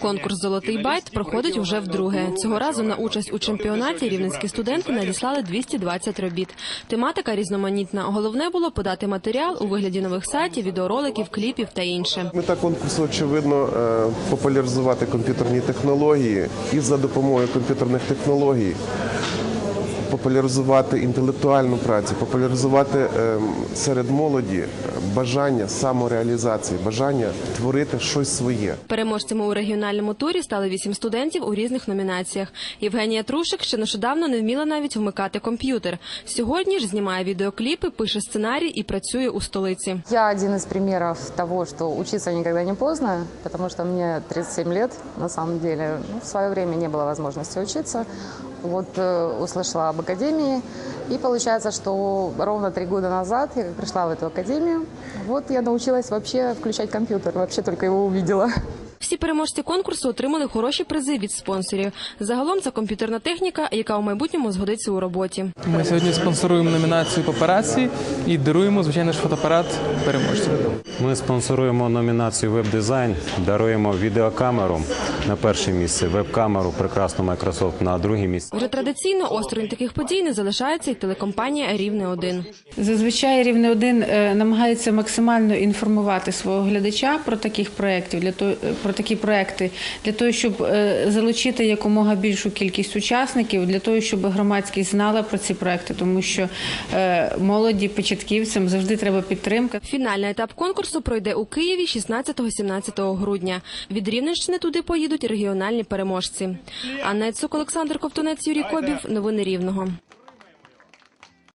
Конкурс Золотий байт проходить уже вдруге. Цього разу на участь у чемпіонаті рівненські студенти надіслали 220 робіт. Тематика різноманітна. Головне було подати матеріал у вигляді нових сайтів, відеороликів, кліпів та інше. Мета конкурсу, очевидно, е, популяризувати комп'ютерні технології і за допомогою комп'ютерних технологій популяризувати інтелектуальну працю, популяризувати е, серед молоді бажання самореалізації, бажання творити щось своє. Переможцями у регіональному турі стали вісім студентів у різних номінаціях. Євгенія Трушик ще нещодавно не вміла навіть вмикати комп'ютер. Сьогодні ж знімає відеокліпи, пише сценарій і працює у столиці. Я один из примеров того, что учиться никогда не поздно, потому что мне 37 лет, на самом деле. Ну, в свое время не было возможности учиться. Вот э, услышала об академии, и получается, что ровно три года назад я пришла в эту академию, вот я научилась вообще включать компьютер, вообще только его увидела. Всі переможці конкурсу отримали хороші призи від спонсорів. Загалом це комп'ютерна техніка, яка у майбутньому згодиться у роботі. Ми сьогодні спонсоруємо номінацію папераці і даруємо, звичайно ж, фотоапарат переможцю. Ми спонсоруємо номінацію веб-дизайн, даруємо відеокамеру на перше місце, веб-камеру прекрасну Microsoft на друге місце. Вже традиційно осторонь таких подій не залишається і телекомпанія Рівне 1 Зазвичай рівне один е, намагається максимально інформувати свого глядача про таких проєктів для того, про такі проекти, для того, щоб е, залучити якомога більшу кількість учасників, для того, щоб громадськість знала про ці проекти, тому що е, молоді початківцям завжди треба підтримка. Фінальний етап конкурсу пройде у Києві 16-17 грудня. Від Рівненщини туди поїдуть регіональні переможці. Анна Цук, Олександр Ковтунець, Юрій Кобів. Новини Рівного.